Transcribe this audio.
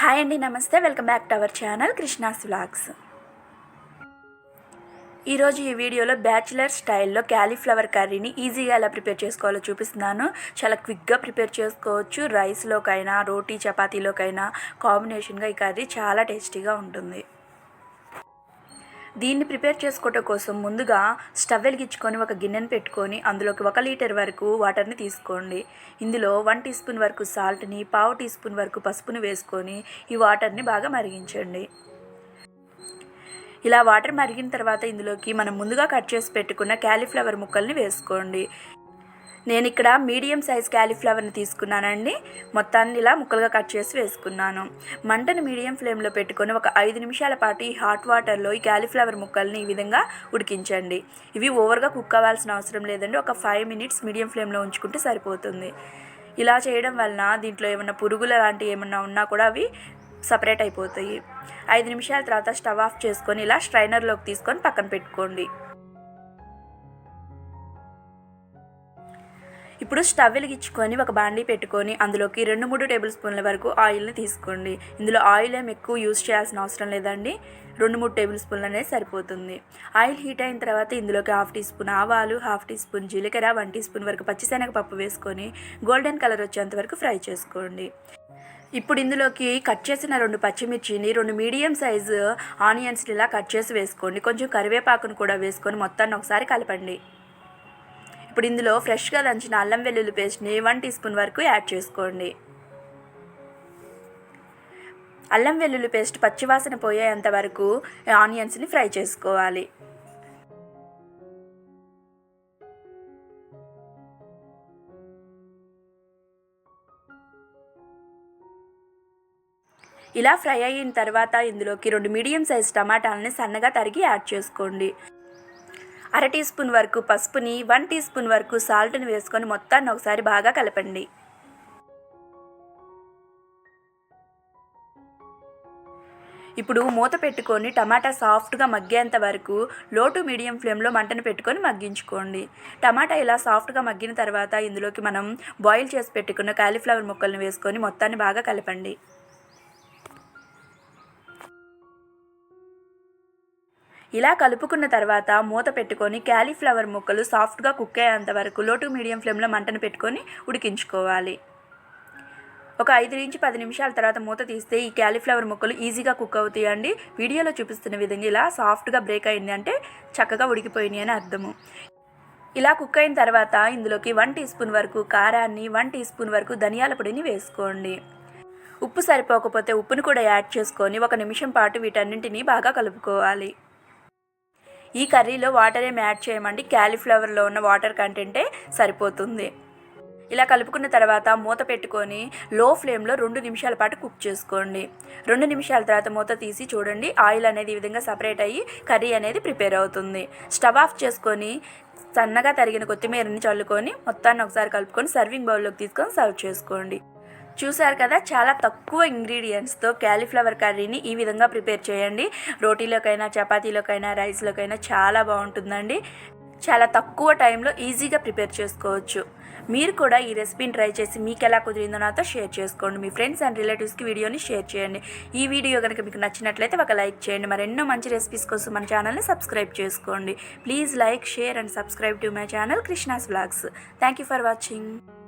Hi అండి నమస్తే. Welcome back to our channel Krishna's vlogs ఈరోజు ఈ వీడియోలో బ్యాచిలర్ స్టైల్లో క్యాలీఫ్లవర్ కర్రీని ఈజీగా ఎలా ప్రిపేర్ చేసుకోవాలో చూపిస్తున్నాను. చాలా క్విక్గా ప్రిపేర్ చేసుకోవచ్చు. రైస్లోకైనా రోటీ చపాతీలోకైనా కాంబినేషన్గా ఈ కర్రీ చాలా టేస్టీగా ఉంటుంది. దీన్ని ప్రిపేర్ చేసుకోవటం కోసం ముందుగా స్టవ్ వెలిగించుకొని ఒక గిన్నెను పెట్టుకొని అందులోకి ఒక లీటర్ వరకు వాటర్ని తీసుకోండి. ఇందులో వన్ టీ స్పూన్ వరకు సాల్ట్ని పావు టీ స్పూన్ వరకు పసుపును వేసుకొని ఈ వాటర్ని బాగా మరిగించండి. ఇలా వాటర్ మరిగిన తర్వాత ఇందులోకి మనం ముందుగా కట్ చేసి పెట్టుకున్న క్యాలీఫ్లవర్ ముక్కల్ని వేసుకోండి. నేను ఇక్కడ మీడియం సైజ్ క్యాలీఫ్లవర్ని తీసుకున్నానండి. మొత్తాన్ని ఇలా ముక్కలుగా కట్ చేసి వేసుకున్నాను. మంటను మీడియం ఫ్లేమ్లో పెట్టుకొని ఒక ఐదు నిమిషాల పాటు ఈ హాట్ వాటర్లో ఈ క్యాలీఫ్లవర్ ముక్కల్ని ఈ విధంగా ఉడికించండి. ఇవి ఓవర్గా కుక్ అవ్వాల్సిన అవసరం లేదండి. ఒక ఫైవ్ మినిట్స్ మీడియం ఫ్లేమ్లో ఉంచుకుంటే సరిపోతుంది. ఇలా చేయడం వలన దీంట్లో ఏమన్నా పురుగులు లాంటివి ఏమన్నా ఉన్నా కూడా అవి సపరేట్ అయిపోతాయి. ఐదు నిమిషాల తర్వాత స్టవ్ ఆఫ్ చేసుకొని ఇలా స్ట్రైనర్లోకి తీసుకొని పక్కన పెట్టుకోండి. ఇప్పుడు స్టవ్ వెలిగించుకొని ఒక బాండీ పెట్టుకొని అందులోకి రెండు మూడు టేబుల్ స్పూన్ల వరకు ఆయిల్ని తీసుకోండి. ఇందులో ఆయిల్ ఏం ఎక్కువ యూస్ చేయాల్సిన అవసరం లేదండి. రెండు మూడు టేబుల్ స్పూన్లు అనేది సరిపోతుంది. ఆయిల్ హీట్ అయిన తర్వాత ఇందులోకి హాఫ్ టీ స్పూన్ ఆవాలు హాఫ్ టీ స్పూన్ జీలకర్ర వన్ టీ స్పూన్ వరకు పచ్చిశనగపప్పు వేసుకొని గోల్డెన్ కలర్ వచ్చేంత వరకు ఫ్రై చేసుకోండి. ఇప్పుడు ఇందులోకి కట్ చేసిన రెండు పచ్చిమిర్చిని రెండు మీడియం సైజు ఆనియన్స్ని ఇలా కట్ చేసి వేసుకోండి. కొంచెం కరివేపాకును కూడా వేసుకొని మొత్తాన్ని ఒకసారి కలపండి. ఇప్పుడు ఇందులో ఫ్రెష్గా దంచిన అల్లం వెల్లుల్లి పేస్ట్ని వన్ టీ స్పూన్ వరకు యాడ్ చేసుకోండి. అల్లం వెల్లుల్లి పేస్ట్ పచ్చివాసన పోయేంత వరకు ఆనియన్స్ని ఫ్రై చేసుకోవాలి. ఇలా ఫ్రై అయిన తర్వాత ఇందులోకి రెండు మీడియం సైజ్ టమాటాలని సన్నగా తరిగి యాడ్ చేసుకోండి. అర టీ స్పూన్ వరకు పసుపుని వన్ టీ స్పూన్ వరకు సాల్ట్ని వేసుకొని మొత్తాన్ని ఒకసారి బాగా కలపండి. ఇప్పుడు మూత పెట్టుకొని టమాటా సాఫ్ట్గా మగ్గేంత వరకు లో టు మీడియం ఫ్లేమ్లో మంటను పెట్టుకొని మగ్గించుకోండి. టమాటా ఇలా సాఫ్ట్గా మగ్గిన తర్వాత ఇందులోకి మనం బాయిల్ చేసి పెట్టుకున్న కాలీఫ్లవర్ ముక్కలను వేసుకొని మొత్తాన్ని బాగా కలపండి. ఇలా కలుపుకున్న తర్వాత మూత పెట్టుకొని క్యాలీఫ్లవర్ ముక్కలు సాఫ్ట్గా కుక్ అయ్యేంత వరకు లో టు మీడియం ఫ్లేమ్లో మంటను పెట్టుకొని ఉడికించుకోవాలి. ఒక ఐదు నుంచి పది నిమిషాల తర్వాత మూత తీస్తే ఈ క్యాలీఫ్లవర్ ముక్కలు ఈజీగా కుక్ అవుతాయండి. వీడియోలో చూపిస్తున్న విధంగా ఇలా సాఫ్ట్గా బ్రేక్ అయింది అంటే చక్కగా ఉడికిపోయినాయి అని అర్థము. ఇలా కుక్ అయిన తర్వాత ఇందులోకి వన్ టీ స్పూన్ వరకు కారాన్ని వన్ టీ స్పూన్ వరకు ధనియాల పొడిని వేసుకోండి. ఉప్పు సరిపోకపోతే ఉప్పును కూడా యాడ్ చేసుకొని ఒక నిమిషం పాటు వీటన్నింటినీ బాగా కలుపుకోవాలి. ఈ కర్రీలో వాటర్ ఏం యాడ్ చేయమండి. క్యాలీఫ్లవర్లో ఉన్న వాటర్ కంటెంటే సరిపోతుంది. ఇలా కలుపుకున్న తర్వాత మూత పెట్టుకొని లో ఫ్లేమ్లో రెండు నిమిషాల పాటు కుక్ చేసుకోండి. రెండు నిమిషాల తర్వాత మూత తీసి చూడండి. ఆయిల్ అనేది ఈ విధంగా సపరేట్ అయ్యి కర్రీ అనేది ప్రిపేర్ అవుతుంది. స్టవ్ ఆఫ్ చేసుకొని సన్నగా తరిగిన కొత్తిమీరని చల్లుకొని మొత్తాన్ని ఒకసారి కలుపుకొని సర్వింగ్ బౌల్లోకి తీసుకొని సర్వ్ చేసుకోండి. చూసారు కదా చాలా తక్కువ ఇంగ్రీడియంట్స్తో క్యాలీఫ్లవర్ కర్రీని ఈ విధంగా ప్రిపేర్ చేయండి. రోటీలోకైనా చపాతీలోకైనా రైస్లోకైనా చాలా బాగుంటుందండి. చాలా తక్కువ టైంలో ఈజీగా ప్రిపేర్ చేసుకోవచ్చు. మీరు కూడా ఈ రెసిపీని ట్రై చేసి మీకు ఎలా కుదిరిందో నాతో షేర్ చేసుకోండి. మీ ఫ్రెండ్స్ అండ్ రిలేటివ్స్కి వీడియోని షేర్ చేయండి. ఈ వీడియో కనుక మీకు నచ్చినట్లయితే ఒక లైక్ చేయండి. మరెన్నో మంచి రెసిపీస్ కోసం మన ఛానల్ని సబ్స్క్రైబ్ చేసుకోండి. Please like share and subscribe to my channel Krishna's vlogs thank you for watching